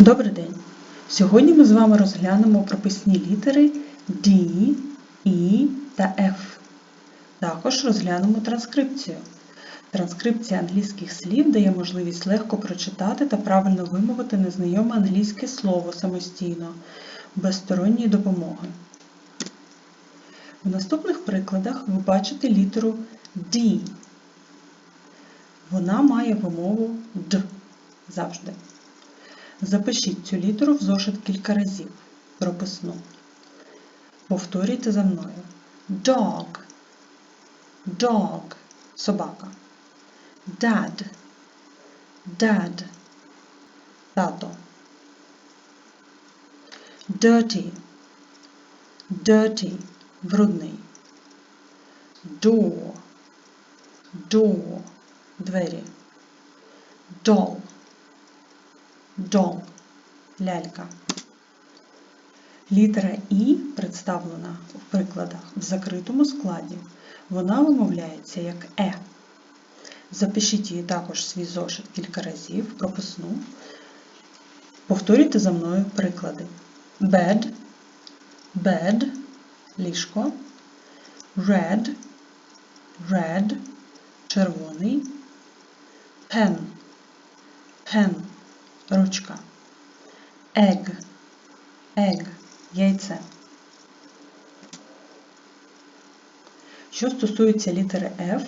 Добрий день! Сьогодні ми з вами розглянемо прописні літери D, E та F. Також розглянемо транскрипцію. Транскрипція англійських слів дає можливість легко прочитати та правильно вимовити незнайоме англійське слово самостійно, без сторонньої допомоги. В наступних прикладах ви бачите літеру D. Вона має вимову Д завжди. Запишіть цю літеру в зошит кілька разів. Прописну. Повторюйте за мною. Dog. Dog. Собака. Dad. Dad. Тато. Dirty. Dirty. Брудний. Door. Door. Двері. Doll. Doll – лялька. Літера І представлена в прикладах в закритому складі. Вона вимовляється як Е. Запишіть її також свій зошит кілька разів, прописну. Повторюйте за мною приклади. Bed, bed, ліжко, red, red, червоний, pen, pen, ручка. Egg, egg, яйце. Що стосується літери F,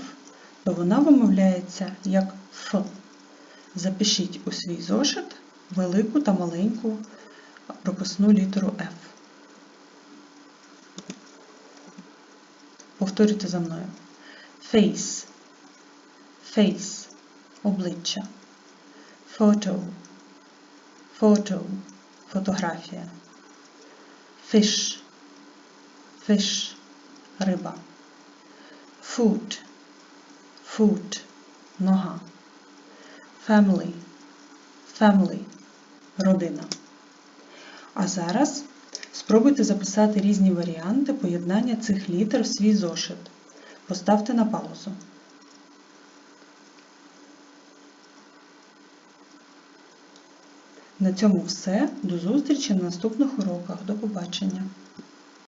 то вона вимовляється як Ф. Запишіть у свій зошит велику та маленьку прописну літеру F. Повторюйте за мною. Face, face, обличчя. Photo, photo, фотографія. Fish, fish, риба. Foot, foot, нога. Family, family, родина. А зараз спробуйте записати різні варіанти поєднання цих літер в свій зошит. Поставте на паузу. На цьому все. До зустрічі на наступних уроках. До побачення!